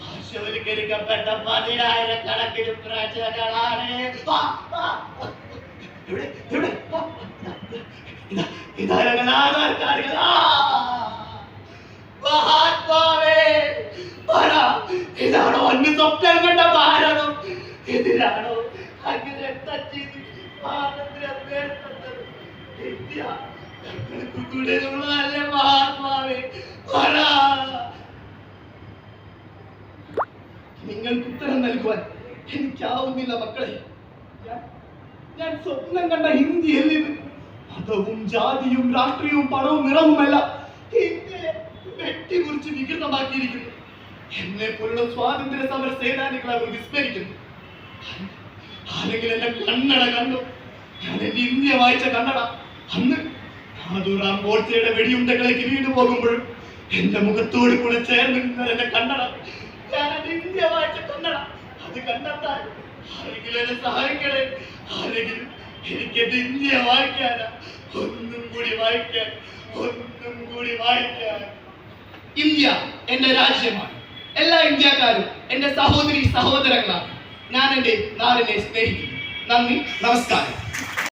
പാർശ്വവൽക്കരിക്കപ്പെട്ട പതിനായിരക്കണക്കിന് പ്രജകളാണ്. ഭാരതം. ഇതിലാണോ അങ്ങനെ സ്വാതന്ത്ര്യം ഞങ്ങൾക്ക് തുടരുന്നതല്ലേ മഹാത്മാവേ? നിങ്ങൾക്ക് ഉത്തരം നൽകുവാൻ എനിക്കാവുന്നില്ല മക്കളെ. ഞാൻ- സ്വപ്നം കണ്ട ഹിന്ദിയിൽ ഇത്? മതവും ജാതിയും രാഷ്ട്രീയവും പണവും നിറവുമല്ല ഇന്ത്യയെ വെട്ടിമുറിച്ച് വികൃതമാക്കിയിരിക്കുന്നു. എന്നെ പോലുള്ള സ്വാതന്ത്ര്യ സമര സേനാനികളെ അവർ വിസ്മരിക്കുന്നു ആരെങ്കിലും എന്റെ കണ്ണട കണ്ടു? ഞാൻ എന്റെ ഇന്ത്യ വായിച്ച കണ്ണട. അന്ന് ബഹാദൂറാം ഗോഡ്സെയുടെ വെടിയുണ്ടകളേക്ക് വീട് പോകുമ്പോൾ എന്റെ മുഖത്തോട് കൂടെ ചേർന്ന് ഞാൻ എന്റെ ഇന്ത്യ എന്നെ സഹായിക്കണേ? ഇന്ത്യ കൂടി ഒന്നും കൂടി ഇന്ത്യ എന്റെ രാജ്യമാണ്. എല്ലാ ഇന്ത്യക്കാരും എന്റെ സഹോദരി സഹോദരങ്ങളാണ്. ഞാൻ എന്റെ നാടിനെ സ്നേഹിക്കുന്നു. നന്ദി നമസ്കാരം.